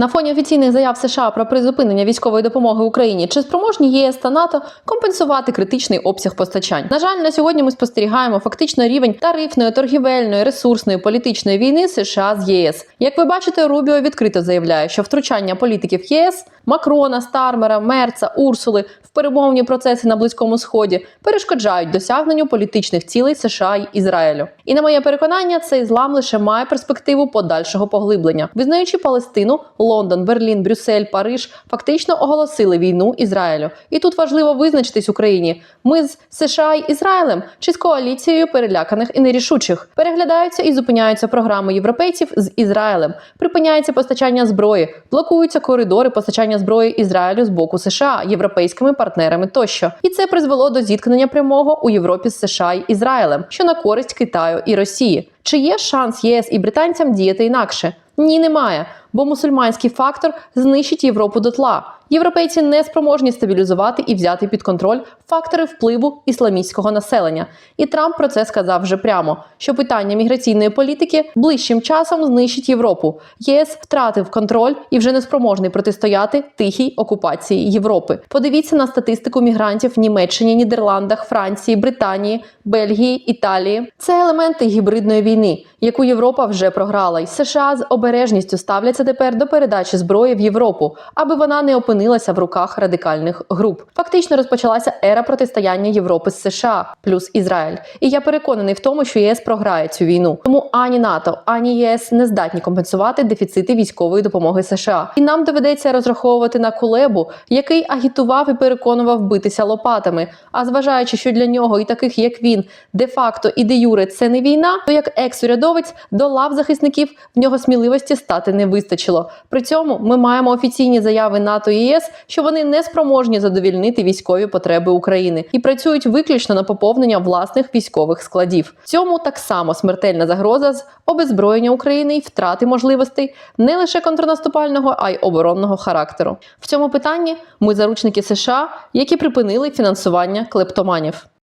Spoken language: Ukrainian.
На фоні офіційних заяв США про призупинення військової допомоги Україні чи спроможні ЄС та НАТО компенсувати критичний обсяг постачань. На жаль, на сьогодні ми спостерігаємо фактично рівень тарифної, торгівельної, ресурсної, політичної війни США з ЄС. Як ви бачите, Рубіо відкрито заявляє, що втручання політиків ЄС Макрона, Стармера, Мерца, Урсули в перемовні процеси на близькому сході перешкоджають досягненню політичних цілей США й Ізраїлю. І на моє переконання, цей злам лише має перспективу подальшого поглиблення, визнаючи Палестину, Лондон, Берлін, Брюссель, Париж фактично оголосили війну Ізраїлю. І тут важливо визначитись Україні: ми з США й Ізраїлем чи з коаліцією переляканих і нерішучих переглядаються і зупиняються програми європейців з Ізраїлем, припиняється постачання зброї, блокуються коридори постачання зброї Ізраїлю з боку США, європейськими партнерами тощо. І це призвело до зіткнення прямого у Європі з США й Ізраїлем, що на користь Китаю і Росії. Чи є шанс ЄС і британцям діяти інакше? Ні, немає, бо мусульманський фактор знищить Європу дотла. Європейці не спроможні стабілізувати і взяти під контроль фактори впливу ісламістського населення. І Трамп про це сказав вже прямо, що питання міграційної політики ближчим часом знищить Європу. ЄС втратив контроль і вже не спроможний протистояти тихій окупації Європи. Подивіться на статистику мігрантів в Німеччині, Нідерландах, Франції, Британії, Бельгії, Італії. Це елементи гібридної війни, яку Європа вже програла, і США з обережністю ставляться тепер до передачі зброї в Європу, аби вона не опинилася в руках радикальних груп. Фактично розпочалася ера протистояння Європи з США плюс Ізраїль. І я переконаний в тому, що єС програє цю війну. Тому ані НАТО, ані ЄС не здатні компенсувати дефіцити військової допомоги США. І нам доведеться розраховувати на Кулебу, який агітував і переконував битися лопатами. А зважаючи, що для нього і таких як він, де-факто і де юре це не війна, то як екс-урядовець до лав захисників в нього сміливості стати не вистачило. При цьому ми маємо офіційні заяви НАТО і ЄС, що вони не спроможні задовільнити військові потреби України і працюють виключно на поповнення власних військових складів. Цьому так само смертельна загроза з обезброєння України і втрати можливостей не лише контрнаступального, а й оборонного характеру. В цьому питанні ми заручники США, які припинили фінансування клептоманів.